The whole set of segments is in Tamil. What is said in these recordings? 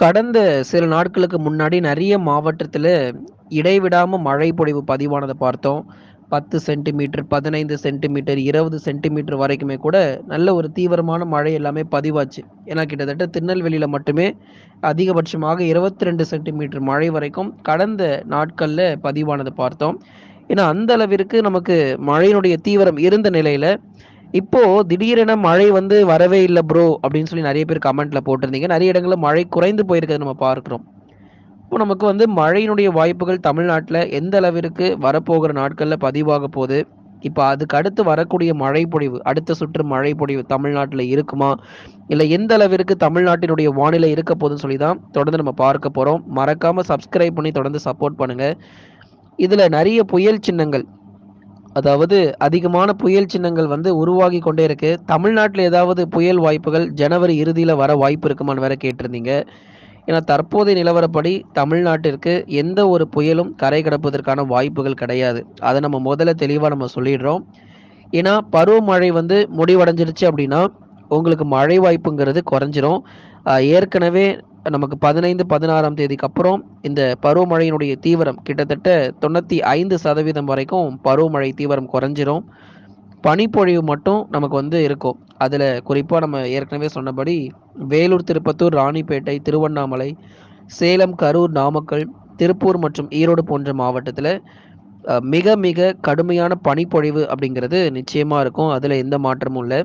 கடந்த சில நாட்களுக்கு முன்னாடி நிறைய மாவட்டத்தில் இடைவிடாமல் மழை பொழிவு பதிவானதை பார்த்தோம். பத்து சென்டிமீட்டர் பதினைந்து சென்டிமீட்டர் இருபது சென்டிமீட்டர் வரைக்குமே கூட நல்ல ஒரு தீவிரமான மழை எல்லாமே பதிவாச்சு. ஏன்னா கிட்டத்தட்ட திருநெல்வேலியில் மட்டுமே அதிகபட்சமாக இருபத்தி ரெண்டு சென்டிமீட்டர் மழை வரைக்கும் கடந்த நாட்களில் பதிவானதை பார்த்தோம். ஏன்னா அந்த அளவிற்கு நமக்கு மழையினுடைய தீவிரம் இருந்த நிலையில் இப்போ திடீரென மழை வந்து வரவே இல்லை ப்ரோ அப்படின்னு சொல்லி நிறைய பேர் கமெண்ட்ல போட்டிருந்தீங்க. நிறைய இடங்களில் மழை குறைந்து போயிருக்கிறது நம்ம பார்க்குறோம். இப்போ நமக்கு வந்து மழையினுடைய வாய்ப்புகள் தமிழ்நாட்டில் எந்த அளவிற்கு வரப்போகிற நாட்களில் பதிவாக போகுது? இப்போ அதுக்கு அடுத்து வரக்கூடிய மழை பொழிவு அடுத்த சுற்று மழை பொழிவு தமிழ்நாட்டில் இருக்குமா? இல்லை எந்த அளவிற்கு தமிழ்நாட்டினுடைய வானிலை இருக்க போகுதுன்னு சொல்லி தான் தொடர்ந்து நம்ம பார்க்க போகிறோம் மறக்காமல் சப்ஸ்கிரைப் பண்ணி தொடர்ந்து சப்போர்ட் பண்ணுங்கள் இதில் நிறைய புயல் சின்னங்கள் அதாவது அதிகமான புயல் சின்னங்கள் வந்து உருவாகி கொண்டே இருக்கு. தமிழ்நாட்டில் ஏதாவது புயல் வாய்ப்புகள் ஜனவரி இறுதியில் வர வாய்ப்பு இருக்குமான்னு வேற கேட்டிருந்தீங்க. ஏன்னா தற்போதைய நிலவரப்படி தமிழ்நாட்டிற்கு எந்த ஒரு புயலும் கரை கடப்பதற்கான வாய்ப்புகள் கிடையாது. அதை நம்ம முதல்ல தெளிவாக நம்ம சொல்லிடுறோம். ஏன்னா பருவமழை வந்து முடிவடைஞ்சிருச்சு அப்படின்னா உங்களுக்கு மழை வாய்ப்புங்கிறது குறைஞ்சிரும். ஏற்கனவே நமக்கு பதினைந்து பதினாறாம் தேதிக்கு அப்புறம் இந்த பருவமழையினுடைய தீவிரம் கிட்டத்தட்ட தொண்ணூற்றி ஐந்து சதவீதம் வரைக்கும் பருவமழை தீவிரம் குறைஞ்சிரும். பனிப்பொழிவு மட்டும் நமக்கு வந்து இருக்கும். அதில் குறிப்பாக நம்ம ஏற்கனவே சொன்னபடி வேலூர் திருப்பத்தூர் ராணிப்பேட்டை திருவண்ணாமலை சேலம் கரூர் நாமக்கல் திருப்பூர் மற்றும் ஈரோடு போன்ற மாவட்டத்தில் மிக மிக கடுமையான பனிப்பொழிவு அப்படிங்கிறது நிச்சயமாக இருக்கும். அதில் எந்த மாற்றமும் இல்லை.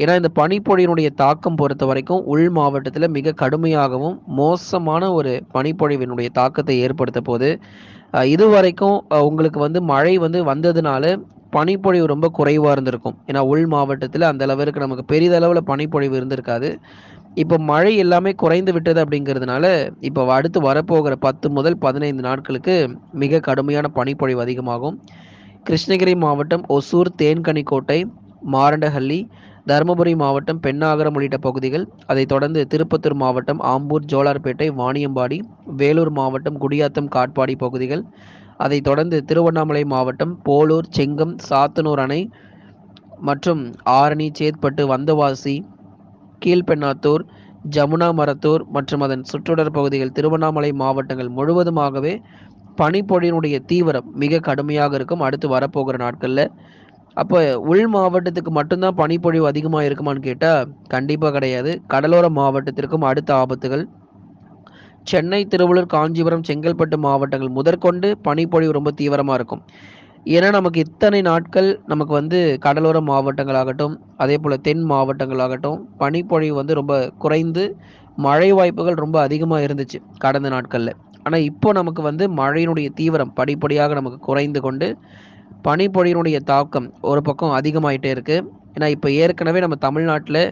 ஏன்னா இந்த பனிப்பொழிவினுடைய தாக்கம் பொறுத்த வரைக்கும் உள் மாவட்டத்தில் மிக கடுமையாகவும் மோசமான ஒரு பனிப்பொழிவினுடைய தாக்கத்தை ஏற்படுத்த போது இதுவரைக்கும் உங்களுக்கு வந்து மழை வந்து வந்ததுனால பனிப்பொழிவு ரொம்ப குறைவாக இருந்திருக்கும். ஏன்னா உள் மாவட்டத்தில் அந்த அளவிற்கு நமக்கு பெரிதளவில் பனிப்பொழிவு இருந்திருக்காது. இப்போ மழை எல்லாமே குறைந்து விட்டது அப்படிங்கிறதுனால இப்போ அடுத்து வரப்போகிற பத்து முதல் பதினைந்து நாட்களுக்கு மிக கடுமையான பனிப்பொழிவு அதிகமாகும். கிருஷ்ணகிரி மாவட்டம் ஒசூர் தேன்கனிக்கோட்டை மாரண்டஹள்ளி தருமபுரி மாவட்டம் பெண்ணாகரம் உள்ளிட்ட பகுதிகள் அதைத் தொடர்ந்து திருப்பத்தூர் மாவட்டம் ஆம்பூர் ஜோலார்பேட்டை வாணியம்பாடி வேலூர் மாவட்டம் குடியாத்தம் காட்பாடி பகுதிகள். அதைத் தொடர்ந்து திருவண்ணாமலை மாவட்டம் போலூர் செங்கம் சாத்தனூர் அணை மற்றும் ஆரணி சேத்பட்டு வந்தவாசி கீழ்பெண்ணாத்தூர் ஜமுனா மரத்தூர் மற்றும் அதன் சுற்றுடர் பகுதிகள் திருவண்ணாமலை மாவட்டங்கள் முழுவதுமாகவே பனிப்பொழியினுடைய தீவிரம் மிக கடுமையாக இருக்கும். அடுத்து வரப்போகிற நாட்களில் அப்போ உள் மாவட்டத்துக்கு மட்டும்தான் பனிப்பொழிவு அதிகமாக இருக்குமான்னு கேட்டால் கண்டிப்பாக கிடையாது. கடலோர மாவட்டத்திற்கும் அடுத்த ஆபத்துகள். சென்னை திருவள்ளூர் காஞ்சிபுரம் செங்கல்பட்டு மாவட்டங்கள் முதற்கொண்டு பனிப்பொழிவு ரொம்ப தீவிரமாக இருக்கும். ஏன்னா நமக்கு இத்தனை நாட்கள் நமக்கு வந்து கடலோர மாவட்டங்களாகட்டும் அதே போல் தென் மாவட்டங்களாகட்டும் பனிப்பொழிவு வந்து ரொம்ப குறைந்து மழை வாய்ப்புகள் ரொம்ப அதிகமாக இருந்துச்சு கடந்த நாட்களில். ஆனால் இப்போ நமக்கு வந்து மழையினுடைய தீவிரம் படிப்படியாக நமக்கு குறைந்து கொண்டு பனிப்பொழியினுடைய தாக்கம் ஒரு பக்கம் அதிகமாயிட்டே இருக்குது ஏன்னா இப்போ ஏற்கனவே நம்ம தமிழ்நாட்டில்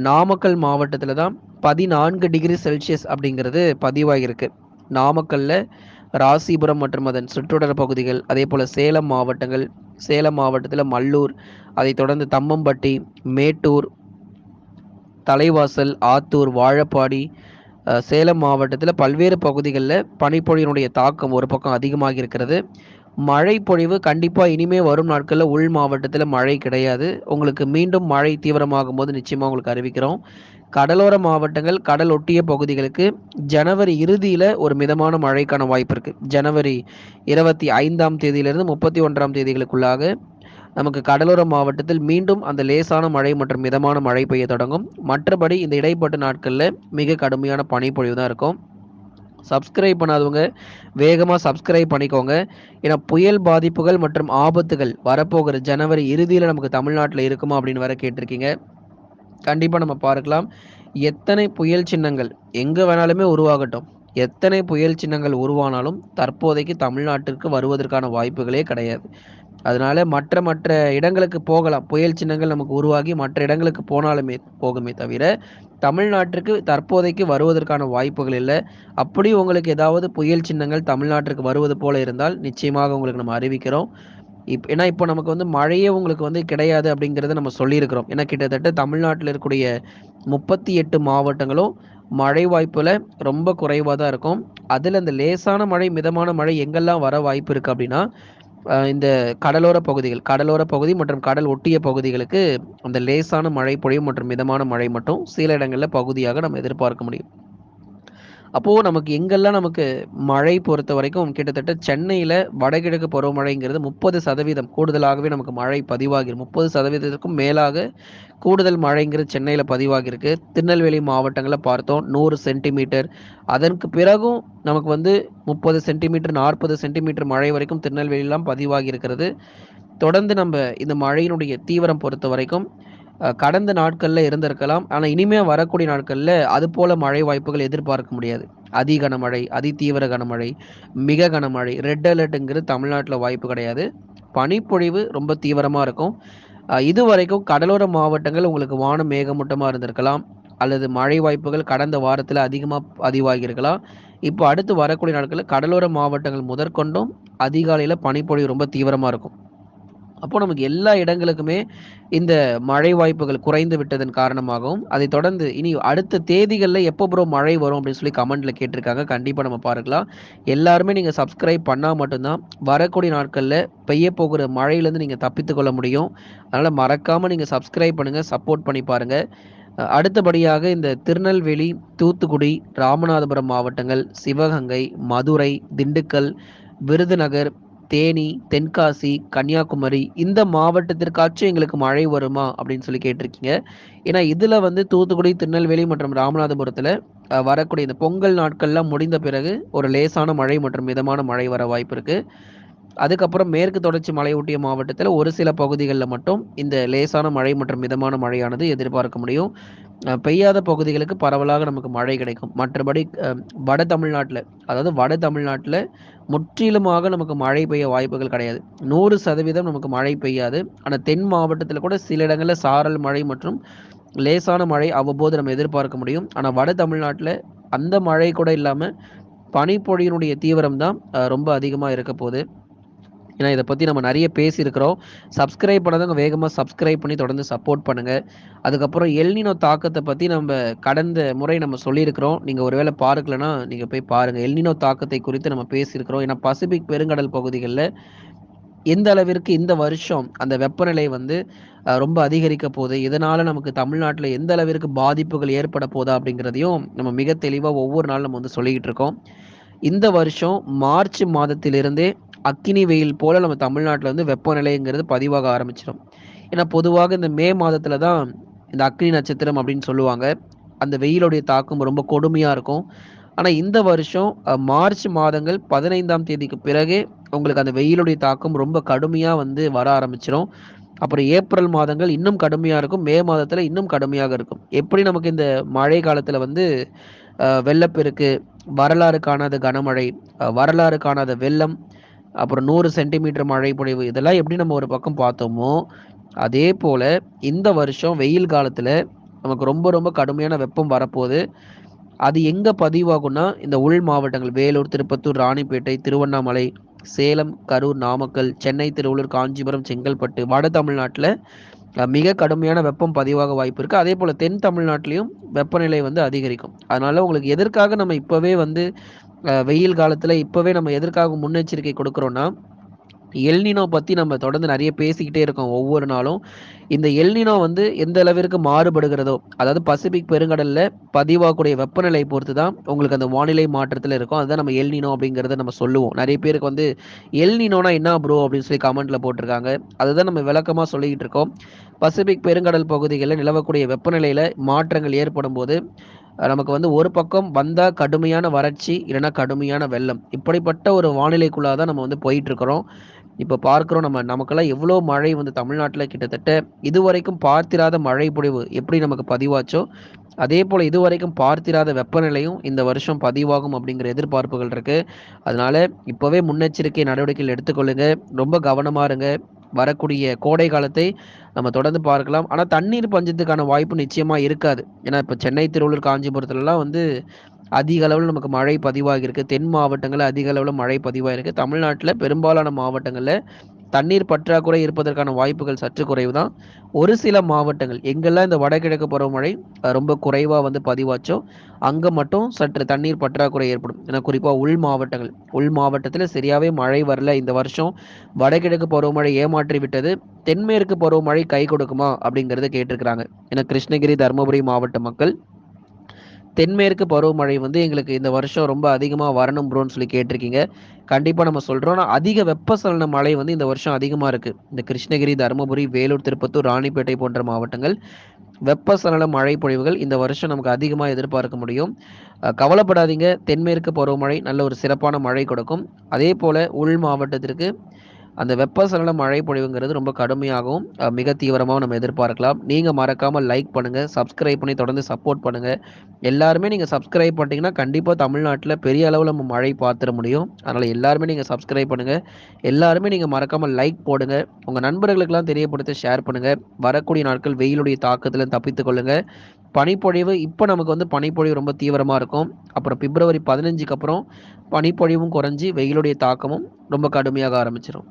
நாமக்கல் மாவட்டத்தில் தான் பதினான்கு டிகிரி செல்சியஸ் அப்படிங்கிறது பதிவாகியிருக்கு நாமக்கல்லில் ராசிபுரம் மற்றும் அதன் சுற்றுடர பகுதிகள் அதே போல் சேலம் மாவட்டங்கள் சேலம் மாவட்டத்தில் மல்லூர் அதைத் தொடர்ந்து தம்மம்பட்டி மேட்டூர் தலைவாசல் ஆத்தூர் வாழப்பாடி சேலம் மாவட்டத்தில் பல்வேறு பகுதிகளில் பனிப்பொழியினுடைய தாக்கம் ஒரு பக்கம் அதிகமாக இருக்கிறது. மழை பொழிவு கண்டிப்பாக இனிமே வரும் நாட்களில் உள் மாவட்டத்தில் மழை கிடையாது. உங்களுக்கு மீண்டும் மழை தீவிரமாகும் போது நிச்சயமாக உங்களுக்கு அறிவிக்கிறோம். கடலோர மாவட்டங்கள் கடல் ஒட்டிய பகுதிகளுக்கு ஜனவரி இறுதியில் ஒரு மிதமான மழைக்கான வாய்ப்பு இருக்குது ஜனவரி இருபத்தி ஐந்தாம் தேதியிலிருந்து முப்பத்தி ஒன்றாம் தேதிகளுக்குள்ளாக நமக்கு கடலோர மாவட்டத்தில் மீண்டும் அந்த லேசான மழை மற்றும் மிதமான மழை பெய்ய தொடங்கும். மற்றபடி இந்த இடைப்பட்ட நாட்களில் மிக கடுமையான பனிப்பொழிவு தான் இருக்கும். சப்ஸ்கிரைப் பண்ணாதவங்க வேகமாக சப்ஸ்கிரைப் பண்ணிக்கோங்க. ஏன்னா புயல் பாதிப்புகள் மற்றும் ஆபத்துகள் வரப்போகிற ஜனவரி இறுதியில் நமக்கு தமிழ்நாட்டில் இருக்குமா அப்படின்னு வர கேட்டிருக்கீங்க. கண்டிப்பாக நம்ம பார்க்கலாம். எத்தனை புயல் சின்னங்கள் எங்கே வேணாலுமே உருவாகட்டும். எத்தனை புயல் சின்னங்கள் உருவானாலும் தற்போதைக்கு தமிழ்நாட்டிற்கு வருவதற்கான வாய்ப்புகளே கிடையாது. அதனால மற்ற மற்ற இடங்களுக்கு போகலாம். புயல் சின்னங்கள் நமக்கு உருவாகி மற்ற இடங்களுக்கு போனாலுமே போகுமே தவிர தமிழ்நாட்டிற்கு தற்போதைக்கு வருவதற்கான வாய்ப்புகள் இல்லை. அப்படி உங்களுக்கு ஏதாவது புயல் சின்னங்கள் தமிழ்நாட்டிற்கு வருவது போல இருந்தால் நிச்சயமாக உங்களுக்கு நம்ம அறிவிக்கிறோம். இப் ஏன்னா இப்போ நமக்கு வந்து மழையே உங்களுக்கு வந்து கிடையாது அப்படிங்கிறத நம்ம சொல்லியிருக்கிறோம். ஏன்னா கிட்டத்தட்ட தமிழ்நாட்டில் இருக்கக்கூடிய முப்பத்தி எட்டு மாவட்டங்களும் மழை வாய்ப்பில் ரொம்ப குறைவாக தான் இருக்கும். அதில் இந்த லேசான மழை மிதமான மழை எங்கெல்லாம் வர வாய்ப்பு இருக்குது அப்படின்னா இந்த கடலோர பகுதிகள் கடலோர பகுதி மற்றும் கடல் ஒட்டிய பகுதிகளுக்கு அந்த லேசான மழை பொழியும் மற்றும் மிதமான மழை மட்டும் சில இடங்களில் பகுதியாக நம்ம எதிர்பார்க்க முடியும். அப்போது நமக்கு எங்கெல்லாம் நமக்கு மழை பொறுத்த வரைக்கும் கிட்டத்தட்ட சென்னையில் வடகிழக்கு பருவமழைங்கிறது முப்பது சதவீதம் கூடுதலாகவே நமக்கு மழை பதிவாகிறது முப்பது சதவீதத்துக்கும் மேலாக கூடுதல் மழைங்கிறது சென்னையில் பதிவாகியிருக்கு திருநெல்வேலி மாவட்டங்களை பார்த்தோம் நூறு சென்டிமீட்டர். அதற்கு பிறகும் நமக்கு வந்து முப்பது சென்டிமீட்டர் நாற்பது சென்டிமீட்டர் மழை வரைக்கும் திருநெல்வேலியெலாம் பதிவாகி இருக்கிறது. தொடர்ந்து நம்ம இந்த மழையினுடைய தீவிரம் பொறுத்த வரைக்கும் கடந்த நாட்களில் இருந்திருக்கலாம். ஆனால் இனிமேல் வரக்கூடிய நாட்களில் அது போல மழை வாய்ப்புகள் எதிர்பார்க்க முடியாது. அதி கனமழை அதி தீவிர கனமழை மிக கனமழை ரெட் அலர்ட்டுங்கிறது தமிழ்நாட்டில் வாய்ப்பு கிடையாது. பனிப்பொழிவு ரொம்ப தீவிரமாக இருக்கும். இது வரைக்கும் கடலோர மாவட்டங்கள் உங்களுக்கு வானம் மேகமூட்டமாக இருந்திருக்கலாம். அல்லது மழை வாய்ப்புகள் கடந்த வாரத்தில் அதிகமாக பதிவாகியிருக்கலாம். இப்போ அடுத்து வரக்கூடிய நாட்களில் கடலோர மாவட்டங்கள் முதற்கொண்டும் அதிகாலையில் பனிப்பொழிவு ரொம்ப தீவிரமாக இருக்கும். அப்போ நமக்கு எல்லா இடங்களுக்குமே இந்த மழை வாய்ப்புகள் குறைந்து விட்டதன் காரணமாகவும் அதை தொடர்ந்து இனி அடுத்த தேதிகளில் எப்போ ப்ரோ மழை வரும் அப்படின்னு சொல்லி கமெண்ட்ல கேட்டிருக்காங்க. கண்டிப்பாக நம்ம பார்க்கலாம். எல்லாருமே நீங்கள் சப்ஸ்கிரைப் பண்ணால் மட்டும்தான் வரக்கூடிய நாட்களில் பெய்ய போகிற மழையிலேருந்து நீங்கள் தப்பித்து கொள்ள முடியும். அதனால் மறக்காமல் நீங்கள் சப்ஸ்கிரைப் பண்ணுங்கள் சப்போர்ட் பண்ணி பாருங்கள் அடுத்தபடியாக இந்த திருநெல்வேலி தூத்துக்குடி ராமநாதபுரம் மாவட்டங்கள் சிவகங்கை மதுரை திண்டுக்கல் விருதுநகர் தேனி தென்காசி கன்னியாகுமரி இந்த மாவட்டத்திற்காச்சும் எங்களுக்கு மழை வருமா அப்படின்னு சொல்லி கேட்டிருக்கீங்க. ஏன்னா இதில் வந்து தூத்துக்குடி திருநெல்வேலி மற்றும் ராமநாதபுரத்தில் வரக்கூடிய இந்த பொங்கல் நாட்கள்லாம் முடிந்த பிறகு ஒரு லேசான மழை மற்றும் மிதமான மழை வர வாய்ப்பு இருக்குது அதுக்கப்புறம் மேற்கு தொடர்ச்சி மலையொட்டிய மாவட்டத்தில் ஒரு சில பகுதிகளில் மட்டும் இந்த லேசான மழை மற்றும் மிதமான மழையானது எதிர்பார்க்க முடியும். பெய்யாத பகுதிகளுக்கு பரவலாக நமக்கு மழை கிடைக்கும். மற்றபடி வட தமிழ்நாட்டில் அதாவது வட தமிழ்நாட்டில் முற்றிலுமாக நமக்கு மழை பெய்ய வாய்ப்புகள் கிடையாது. நூறு சதவீதம் நமக்கு மழை பெய்யாது. ஆனால் தென் மாவட்டத்தில் கூட சில இடங்களில் சாரல் மழை மற்றும் லேசான மழை அவ்வப்போது நம்ம எதிர்பார்க்க முடியும். ஆனால் வட தமிழ்நாட்டில் அந்த மழை கூட இல்லாமல் பனிப்பொழியினுடைய தீவிரம் தான் ரொம்ப அதிகமாக இருக்க போகுது. ஏன்னா இதை பற்றி நம்ம நிறைய பேசியிருக்கிறோம். சப்ஸ்கிரைப் பண்ணாதவங்க வேகமாக சப்ஸ்கிரைப் பண்ணி தொடர்ந்து சப்போர்ட் பண்ணுங்கள் அதுக்கப்புறம் எல்னினோ தாக்கத்தை பற்றி நம்ம கடந்த முறை நம்ம சொல்லியிருக்கிறோம். நீங்கள் ஒருவேளை பார்க்கலன்னா நீங்கள் போய் பாருங்கள் எல்னினோ தாக்கத்தை குறித்து நம்ம பேசியிருக்கிறோம். ஏன்னா பசிபிக் பெருங்கடல் பகுதிகளில் எந்த அளவிற்கு இந்த வருஷம் அந்த வெப்பநிலை வந்து ரொம்ப அதிகரிக்க போகுது இதனால் நமக்கு தமிழ்நாட்டில் எந்த அளவிற்கு பாதிப்புகள் ஏற்பட போதா அப்படிங்கிறதையும் நம்ம மிக தெளிவாக ஒவ்வொரு நாளும் நம்ம வந்து சொல்லிக்கிட்டு இருக்கோம். இந்த வருஷம் மார்ச் மாதத்திலிருந்தே அக்கினி வெயில் போல் நம்ம தமிழ்நாட்டில் வந்து வெப்பநிலைங்கிறது பதிவாக ஆரம்பிச்சிடும் ஏன்னா பொதுவாக இந்த மே மாதத்தில் தான் இந்த அக்னி நட்சத்திரம் அப்படின்னு சொல்லுவாங்க. அந்த வெயிலுடைய தாக்கம் ரொம்ப கொடுமையாக இருக்கும். ஆனால் இந்த வருஷம் மார்ச் மாதங்கள் பதினைந்தாம் தேதிக்கு பிறகு உங்களுக்கு அந்த வெயிலுடைய தாக்கம் ரொம்ப கடுமையாக வந்து வர ஆரம்பிச்சிடும் அப்புறம் ஏப்ரல் மாதங்கள் இன்னும் கடுமையாக இருக்கும். மே மாதத்தில் இன்னும் கடுமையாக இருக்கும். எப்படி நமக்கு இந்த மழை காலத்தில் வந்து வெள்ளப்பெருக்கு வரலாறு காணாத கனமழை வரலாறு காணாத வெள்ளம் அப்புறம் நூறு சென்டிமீட்டர் மழை பொழிவு இதெல்லாம் எப்படி நம்ம ஒரு பக்கம் பார்த்தோமோ அதே போல் இந்த வருஷம் வெயில் காலத்தில் நமக்கு ரொம்ப ரொம்ப கடுமையான வெப்பம் வரப்போகுது. அது எங்கே பதிவாகும்னா இந்த உள் மாவட்டங்கள் வேலூர் திருப்பத்தூர் ராணிப்பேட்டை திருவண்ணாமலை சேலம் கரூர் நாமக்கல் சென்னை திருவள்ளூர் காஞ்சிபுரம் செங்கல்பட்டு வட தமிழ்நாட்டில் மிக கடுமையான வெப்பம் பதிவாக வாய்ப்பு இருக்குது அதே போல் தென் தமிழ்நாட்டிலையும் வெப்பநிலை வந்து அதிகரிக்கும். அதனால் உங்களுக்கு எதற்காக நம்ம இப்போவே வந்து வெயில் காலத்தில் இப்போவே நம்ம எதற்காக முன்னெச்சரிக்கை கொடுக்குறோன்னா எல்னினோ பற்றி நம்ம தொடர்ந்து நிறைய பேசிக்கிட்டே இருக்கோம் ஒவ்வொரு நாளும். இந்த எல்னினோ வந்து எந்த அளவிற்கு மாறுபடுகிறதோ அதாவது பசிபிக் பெருங்கடலில் பதிவாகக்கூடிய வெப்பநிலை பொறுத்து தான் உங்களுக்கு அந்த வானிலை மாற்றத்தில் இருக்கும். அதுதான் நம்ம எல்னினோ அப்படிங்கிறத நம்ம சொல்லுவோம். நிறைய பேருக்கு வந்து எல்னினோனா என்ன ப்ரோ அப்படின்னு சொல்லி கமெண்ட்டில் போட்டிருக்காங்க. அதுதான் நம்ம விளக்கமாக சொல்லிக்கிட்டு இருக்கோம். பசிபிக் பெருங்கடல் பகுதிகளில் நிலவக்கூடிய வெப்பநிலையில் மாற்றங்கள் ஏற்படும் போது நமக்கு வந்து ஒரு பக்கம் வந்தால் கடுமையான வறட்சி இல்லைன்னா கடுமையான வெள்ளம். இப்படிப்பட்ட ஒரு வானிலைக்குள்ளாக தான் நம்ம வந்து போயிட்டு இருக்கிறோம். இப்போ பார்க்குறோம் நம்ம நமக்கெல்லாம் எவ்வளோ மழை வந்து தமிழ்நாட்டில் கிட்டத்தட்ட இதுவரைக்கும் பார்த்திராத மழை பொழிவு எப்படி நமக்கு பதிவாச்சோ அதே போல் இதுவரைக்கும் பார்த்திராத வெப்பநிலையும் இந்த வருஷம் பதிவாகும் அப்படிங்கிற எதிர்பார்ப்புகள் இருக்குது அதனால் இப்போவே முன்னெச்சரிக்கை நடவடிக்கைகள் எடுத்துக்கொள்ளுங்க. ரொம்ப கவனமாக இருங்க. வரக்கூடிய கோடை காலத்தை நம்ம தொடர்ந்து பார்க்கலாம். ஆனால் தண்ணீர் பஞ்சத்துக்கான வாய்ப்பு நிச்சயமாக இருக்காது. ஏன்னா இப்போ சென்னை திருவள்ளூர் காஞ்சிபுரத்துலலாம் வந்து அதிக அளவில் நமக்கு மழை பதிவாகியிருக்கு. தென் மாவட்டங்களில் அதிக அளவில் மழை பதிவாகிருக்கு தமிழ்நாட்டில் பெரும்பாலான மாவட்டங்களில் தண்ணீர் பற்றாக்குறை இருப்பதற்கான வாய்ப்புகள் சற்று குறைவு தான் ஒரு சில மாவட்டங்கள் எங்கெல்லாம் இந்த வடகிழக்கு பருவமழை ரொம்ப குறைவாக வந்து பதிவாச்சோ அங்கே மட்டும் சற்று தண்ணீர் பற்றாக்குறை ஏற்படும். ஏன்னா குறிப்பாக உள் மாவட்டங்கள் உள் மாவட்டத்தில் சரியாகவே மழை வரல இந்த வருஷம். வடகிழக்கு பருவமழை ஏமாற்றி விட்டது. தென்மேற்கு பருவமழை கை கொடுக்குமா அப்படிங்கிறத கேட்டிருக்கிறாங்க. ஏன்னா கிருஷ்ணகிரி தருமபுரி மாவட்ட மக்கள் தென்மேற்கு பருவமழை வந்து எங்களுக்கு இந்த வருஷம் ரொம்ப அதிகமாக வரணும் ப்ரோன்னு சொல்லி கேட்டிருக்கீங்க. கண்டிப்பாக நம்ம சொல்கிறோம் ஆனால் அதிக வெப்பசலன மழை வந்து இந்த வருஷம் அதிகமாக இருக்குது இந்த கிருஷ்ணகிரி, தருமபுரி, வேலூர், திருப்பத்தூர், ராணிப்பேட்டை போன்ற மாவட்டங்கள் வெப்பசலன மழை பொழிவுகள் இந்த வருஷம் நமக்கு அதிகமாக எதிர்பார்க்க முடியும். கவலைப்படாதீங்க. தென்மேற்கு பருவமழை நல்ல ஒரு சிறப்பான மழை கொடுக்கும். அதே போல் உள் மாவட்டத்திற்கு அந்த வெப்பசலன மழை பொழிவுங்கிறது ரொம்ப கடுமையாகவும், மிக தீவிரமாகவும் நம்ம எதிர்பார்க்கலாம். நீங்கள் மறக்காமல் லைக் பண்ணுங்கள் சப்ஸ்கிரைப் பண்ணி தொடர்ந்து சப்போர்ட் பண்ணுங்கள் எல்லாருமே நீங்கள் சப்ஸ்கிரைப் பண்ணிட்டீங்கன்னா, கண்டிப்பாக தமிழ்நாட்டில் பெரிய அளவில் நம்ம மழை பார்த்துட முடியும். அதனால் எல்லாருமே நீங்கள் சப்ஸ்கிரைப் பண்ணுங்கள் எல்லாருமே நீங்கள் மறக்காமல் லைக் போடுங்க. உங்கள் நண்பர்களுக்கெல்லாம் தெரியப்படுத்த ஷேர் பண்ணுங்கள் வரக்கூடிய நாட்கள் வெயிலுடைய தாக்கத்தில் தப்பித்து கொள்ளுங்கள் பனிப்பொழிவு இப்போ நமக்கு வந்து பனிப்பொழிவு ரொம்ப தீவிரமாக இருக்கும். அப்புறம் பிப்ரவரி 15க்கு அப்புறம் பனிப்பொழிவும் குறைஞ்சி வெயிலுடைய தாக்கமும் ரொம்ப கடுமையாக ஆரம்பிச்சிடும்